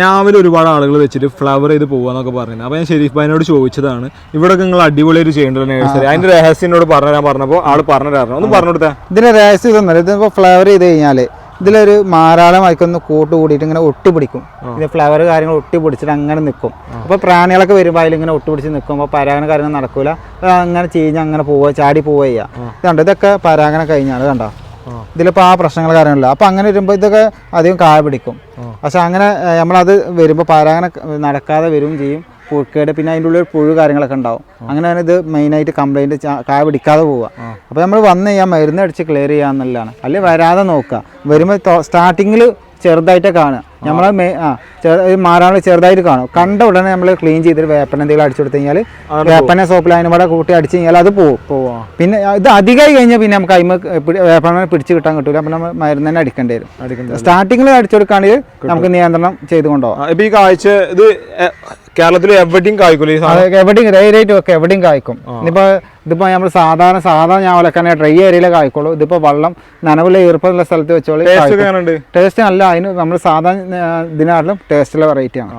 രാവിലെ ഒരുപാട് ആളുകൾ വെച്ചിട്ട് ഫ്ലവർ ചെയ്ത് പോവാന്നൊക്കെ പറയുന്നത് അപ്പോൾ ഞാൻ ഷെരീഫ് ഭായിനോട് ചോദിച്ചതാണ് ഇവിടെ നിങ്ങൾ അടിപൊളിയായിട്ട് ചെയ്യേണ്ടത് നഴ്സറി അതിന്റെ രഹസ്യനോട് പറഞ്ഞു പറഞ്ഞപ്പോ പറഞ്ഞപ്പോൾ ആൾ പറഞ്ഞു തരണം ഒന്ന് പറഞ്ഞു കൊടുത്തേ ഇതിന്റെ രഹസ്യം ഇതൊന്നല്ല ഇതിപ്പോ ഫ്ലവർ ചെയ്ത് കഴിഞ്ഞാൽ ഇതിലൊരു മാരാളമായിക്കൊന്ന് കൂട്ട് കൂടിയിട്ട് ഇങ്ങനെ ഒട്ടിപ്പിടിക്കും. ഇത് ഫ്ലവർ കാര്യങ്ങൾ ഒട്ടിപ്പിടിച്ചിട്ട് അങ്ങനെ നിൽക്കും അപ്പോൾ പ്രാണികളൊക്കെ വരുമ്പോൾ അതിലിങ്ങനെ ഒട്ടിപ്പിടിച്ച് നിൽക്കും നിൽക്കുമ്പോൾ പരാഗണ കാര്യങ്ങൾ നടക്കൂല. അങ്ങനെ ചീഞ്ഞ് അങ്ങനെ പോവുക ചാടി പോവുക ചെയ്യുക ഇതുണ്ട്. ഇതൊക്കെ പരാഗണ കഴിഞ്ഞാണ്. കണ്ടോ ഇതിലിപ്പോൾ ആ പ്രശ്നങ്ങൾ കാര്യമില്ല അപ്പോൾ അങ്ങനെ വരുമ്പോൾ ഇതൊക്കെ അധികം കായ പിടിക്കും. പക്ഷെ അങ്ങനെ നമ്മളത് വരുമ്പോൾ പരാഗണ നടക്കാതെ വരും ചെയ്യും. പുഴുക്കേട് പിന്നെ അതിന്റെ ഉള്ളിൽ പുഴു കാര്യങ്ങളൊക്കെ ഉണ്ടാവും. അങ്ങനെയാണ് ഇത് മെയിനായിട്ട് കംപ്ലൈന്റ് കായ പിടിക്കാതെ പോവുക അപ്പോൾ നമ്മൾ വന്ന് കഴിഞ്ഞാൽ മരുന്ന് അടിച്ച് ക്ലിയർ ചെയ്യാന്നുള്ളതാണ്. അല്ലെങ്കിൽ വരാതെ നോക്കുക വരുമ്പോൾ സ്റ്റാർട്ടിങ്ങിൽ ചെറുതായിട്ടേ കാണുക. നമ്മൾ ആ. മാറാനുള്ള ചെറുതായിട്ട് കാണും. കണ്ട ഉടനെ നമ്മൾ ക്ലീൻ ചെയ്തിട്ട് വേപ്പന എന്തെങ്കിലും അടിച്ചു കൊടുത്തു കഴിഞ്ഞാൽ വേപ്പന സോപ്പിൽ അതിന് കൂടെ കൂട്ടി അടിച്ചു കഴിഞ്ഞാൽ അത് പോവാ. പിന്നെ ഇത് അധികമായി കഴിഞ്ഞാൽ പിന്നെ നമുക്ക് അയിമ വേപ്പന പിടിച്ചു കിട്ടാൻ കിട്ടില്ല അപ്പം നമ്മൾ മരുന്ന് തന്നെ അടിക്കേണ്ടി വരും. സ്റ്റാർട്ടിങ്ങിൽ അടിച്ചു കൊടുക്കുകയാണെങ്കിൽ നമുക്ക് നിയന്ത്രണം ചെയ്തുകൊണ്ടോ ഇപ്പൊ ഈ കാഴ്ച ഇത് കേരളത്തിൽ എവിടെയും കായ്ക്കും. എവിടെയും ധൈര്യമായിട്ട് ഒക്കെ എവിടെയും കായ്ക്കും. ഇനിയിപ്പോൾ ഇതിപ്പോൾ നമ്മൾ സാധാരണ സാധാരണ ഞാൻ ഞാവലൊക്കെ ഡ്രൈ ഏരിയയിലേ കായ്ക്കുള്ളൂ. ഇതിപ്പോൾ വെള്ളം നനവുള്ള ഈർപ്പമുള്ള സ്ഥലത്ത് വെച്ചോളൂ ടേസ്റ്റ് നല്ല അതിന് നമ്മൾ സാധാരണ ഇതിനാട്ടിലും ടേസ്റ്റുള്ള വെറൈറ്റിയാണ്